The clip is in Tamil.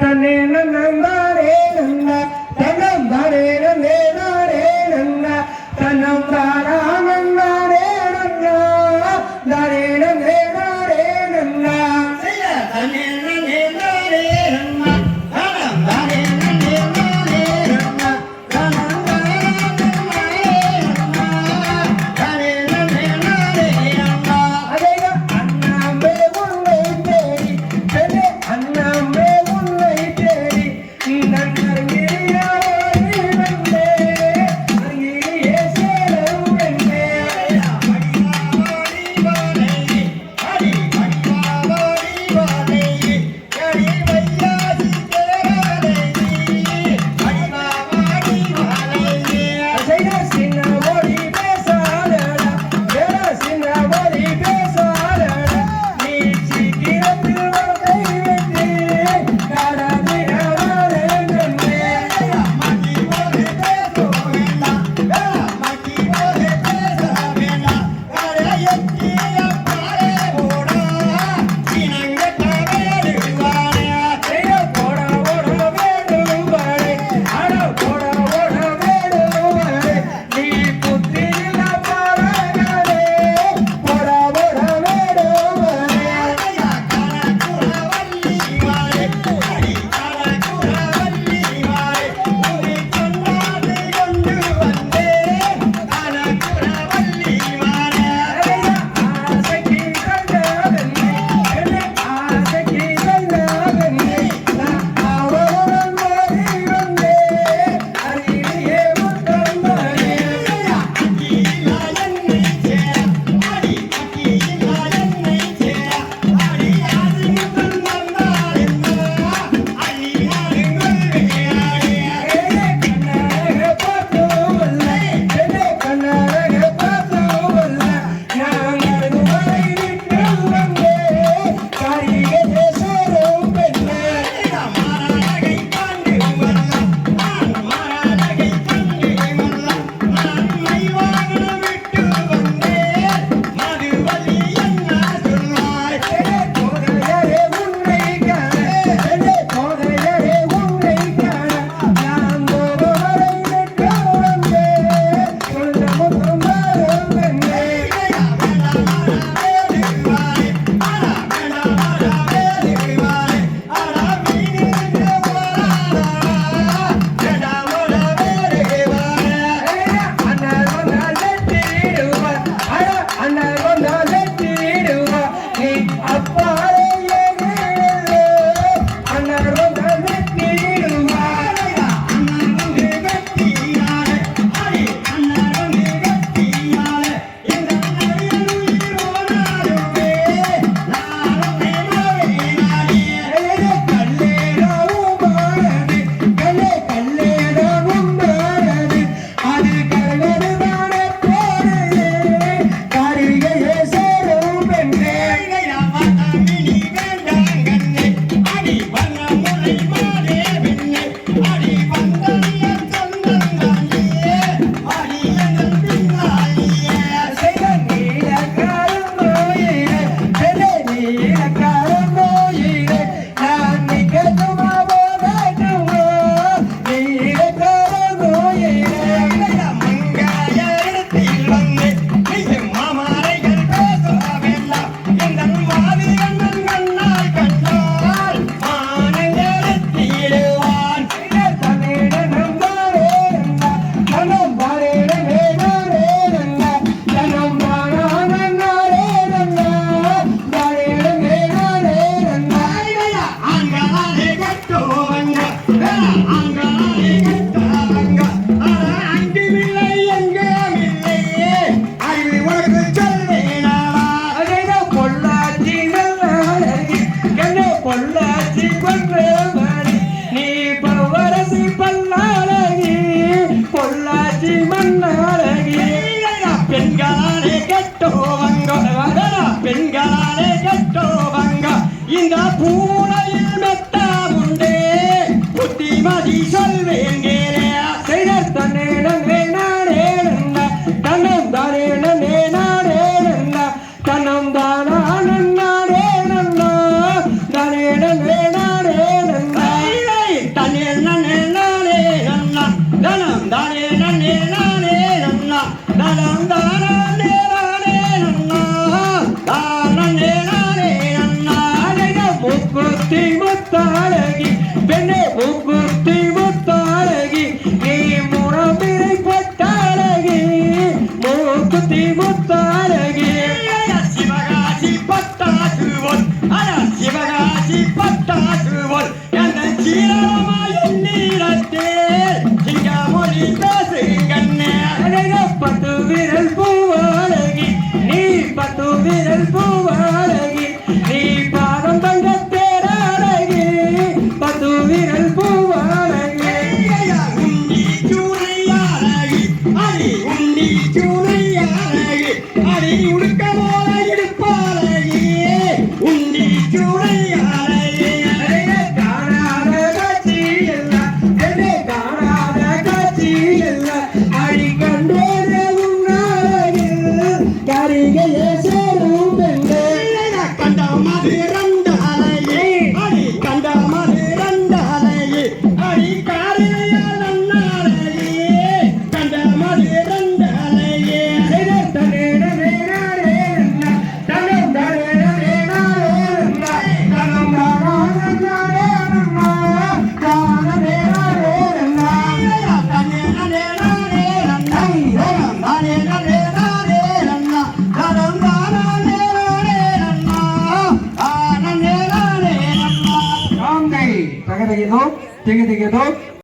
தன்னே நந்தாரே நந்தா தன்னந்தாரே நந்தே பொள்ளாச்சி கொன்றவனி நீ பவரசி பல்லாழகி பொள்ளாச்சி மண்ணாழகி பெண்களாலே கெட்டோவங்க பெண்களாலே கெட்டோவங்க இந்த பூனை முத்தாழகி பெண்ணே முக்குத்தி முத்தாழகி நீ முறம்பிரை பட்டாழகி மூக்குத்தி முத்தாழகி থেকে থেকে তো